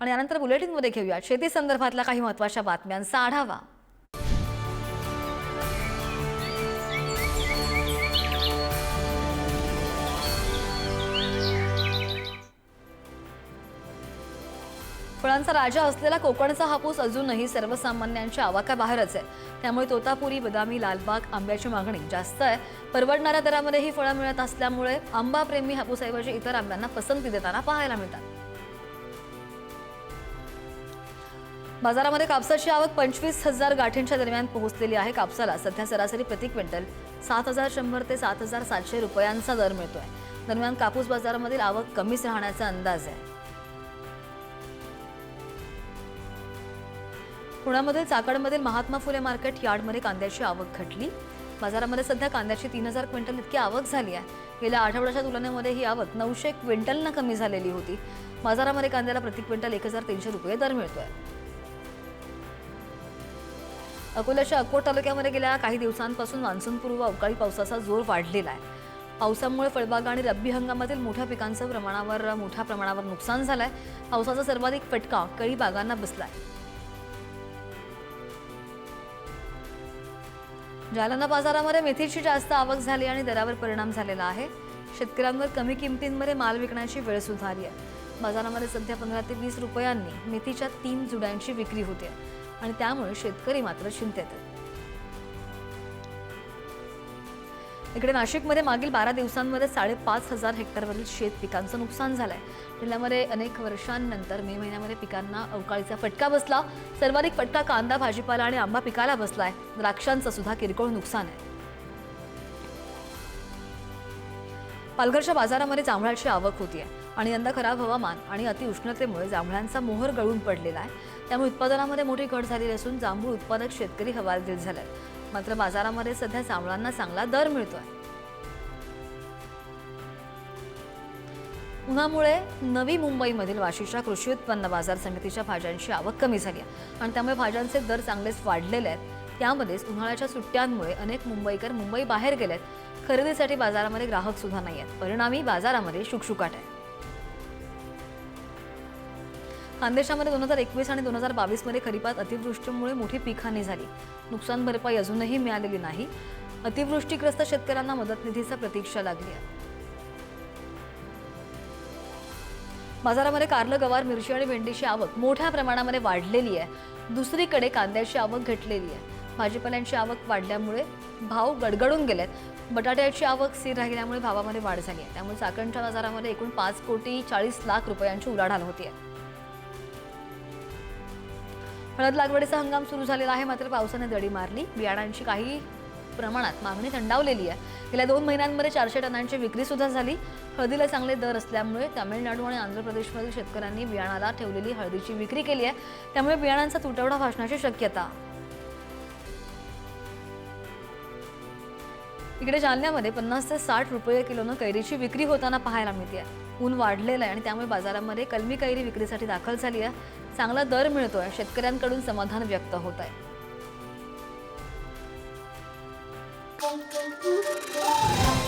आणि यानंतर बुलेटिनमध्ये घेऊया. शेती संदर्भातल्या काही महत्त्वाच्या बातम्यांचा आढावा फळांचा राजा असलेला कोकणचा हापूस अजूनही सर्वसामान्यांच्या आवाक्याबाहेरच आहे. त्यामुळे तोतापुरी बदामी लालबाग आंब्याची मागणी जास्त आहे. परवडणाऱ्या दरामध्ये ही फळं मिळत असल्यामुळे आंबाप्रेमी हापूसऐवजी इतर आंब्यांना पसंती देताना पाहायला मिळतात. बाजारामध्ये कापसाची आवक पंचवीस हजार गाठींच्या दरम्यान पोहोचलेली आहे. कापसाला सध्या सरासरी प्रति क्विंटल सात हजार शंभर ते सात हजार सातशे रुपयांचा दर मिळतोय. दरम्यान कापूस बाजारामधील आवक कमीच राहण्याचा अंदाज आहे. पुण्यामधील चाकडमधील महात्मा फुले मार्केट यार्डमध्ये कांद्याची आवक घटली. बाजारामध्ये सध्या कांद्याची तीन हजार क्विंटल इतकी आवक झाली आहे. गेल्या आठवड्याच्या तुलनेमध्ये ही आवक नऊशे क्विंटलनं कमी झालेली होती. बाजारामध्ये कांद्याला प्रति क्विंटल एक हजार तीनशे रुपये दर मिळतोय. अकोल्याच्या अकोट तालुक्यामध्ये गेल्या काही दिवसांपासून मान्सूनपूर्व अवकाळी पावसाचा जोर वाढलेला आहे. पावसामुळे फळबागा आणि रब्बी हंगामातील मोठ्या पिकांचं प्रमाणावर मोठ्या प्रमाणावर नुकसान झालं आहे पावसाचा सर्वाधिक फटका कळी बागांना बसलाय. जालना बाजारामध्ये मेथीची जास्त आवक झाली आणि दरावर परिणाम झालेला आहे. शेतकऱ्यांवर कमी किमतींमध्ये माल विकण्याची वेळ सुधारली आहे. बाजारामध्ये सध्या पंधरा ते वीस रुपयांनी मेथीच्या तीन जुड्यांची विक्री होते. आणि त्यामुळे शेतकरी मात्र चिंतेत आहेत. इकडे नाशिकमध्ये मागील बारा दिवसांमध्ये साडेपाच हजार हेक्टरवरील शेत पिकांचं नुकसान झालंय. जिल्ह्यामध्ये अनेक वर्षांनंतर मे महिन्यामध्ये पिकांना अवकाळीचा फटका बसला. सर्वाधिक फटका कांदा भाजीपाला आणि आंबा पिकाला बसलाय. द्राक्षांचं सुद्धा किरकोळ नुकसान आहे. पालघरच्या बाजारामध्ये जांभळाची आवक होती आहे आणि यंदा खराब हवामान आणि अतिउष्णतेमुळे जांभळांचा मोहर गळून पडलेला आहे. त्यामुळे उत्पादनामध्ये मोठी घट झालेली असून जांभूळ उत्पादक शेतकरी हवालदिल झाले मात्र बाजारामध्ये सध्या जांभळांना चांगला दर मिळतोय. उन्हामुळे नवी मुंबईमधील वाशीच्या कृषी उत्पन्न बाजार समितीच्या भाज्यांची आवक कमी झाली आहे आणि त्यामुळे भाज्यांचे दर चांगलेच वाढलेले आहेत. त्यामध्येच उन्हाळ्याच्या सुट्ट्यांमुळे अनेक मुंबईकर मुंबई बाहेर गेलेत. खरेदीसाठी बाजारामध्ये ग्राहक सुद्धा नाही आहेत परिणामी बाजारामध्ये शुकशुकाट आहे. खानदेशामध्ये दोन हजार एकवीस आणि दोन हजार बावीसमध्ये खरीपात अतिवृष्टीमुळे मोठी पिकहानी झाली. नुकसान भरपाई अजूनही मिळालेली नाही. अतिवृष्टीग्रस्त शेतकऱ्यांना मदत निधीचा प्रतीक्षा लागली आहे. बाजारामध्ये कारलं गवार मिरची आणि भेंडीची आवक मोठ्या प्रमाणामध्ये वाढलेली आहे. दुसरीकडे कांद्याची आवक घटलेली आहे. भाजीपाल्यांची आवक वाढल्यामुळे भाव गडगडून गेलेत. बटाट्याची आवक स्थिर राहिल्यामुळे भावामध्ये वाढ झाली आहे. त्यामुळे चाकणच्या बाजारामध्ये एकूण पाच कोटी चाळीस लाख रुपयांची उलाढाल होती आहे. हळद लागवडीचा हंगाम सुरू झालेला आहे मात्र पावसाने दडी मारली. बियाणांची काही प्रमाणात मागणी थंडावलेली आहे. गेल्या दोन महिन्यांमध्ये चारशे टनांची विक्री सुद्धा झाली. हळदीला चांगले दर असल्यामुळे तामिळनाडू आणि आंध्र प्रदेशमधील शेतकऱ्यांनी बियाणाला ठेवलेली हळदीची विक्री केली आहे. त्यामुळे बियाणांचा तुटवडा भासण्याची शक्यता इकडे जालन्यामध्ये पन्नास ते साठ रुपये किलोनं कैरीची विक्री होताना पाहायला मिळते आहे ऊन वाढलेलं आहे आणि त्यामुळे बाजारामध्ये कलमी कैरी विक्रीसाठी दाखल झाली आहे चांगला दर मिळतोय. शेतकऱ्यांकडून समाधान व्यक्त होत आहे Thank you.